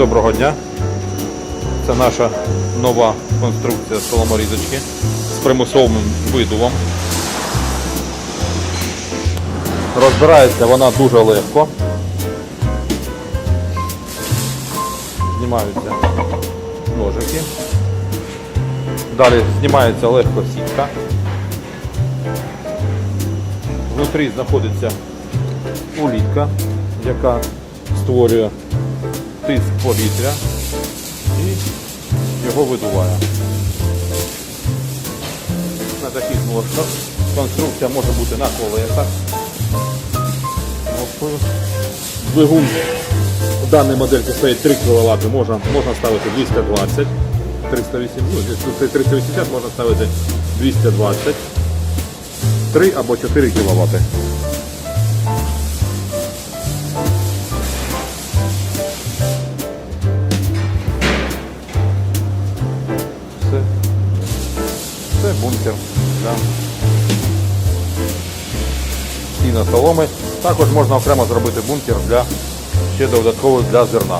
доброго дня. Це наша нова конструкція соломорізочки з примусовим видувом. Розбирається вона дуже легко. Знімаються ножики. Далі знімається легко сітка. Внутрі знаходиться улітка, яка створює тиск повітря і його видуває. На таких ножках конструкція може бути на колесах. Двигун в даній модельці стоїть 3 кВт, можна, можна ставити 220, 308, ну, 380 можна ставити 220, 3 або 4 кВт. Бункер для сіна соломи. Також можна окремо зробити бункер для ще додатково для зерна.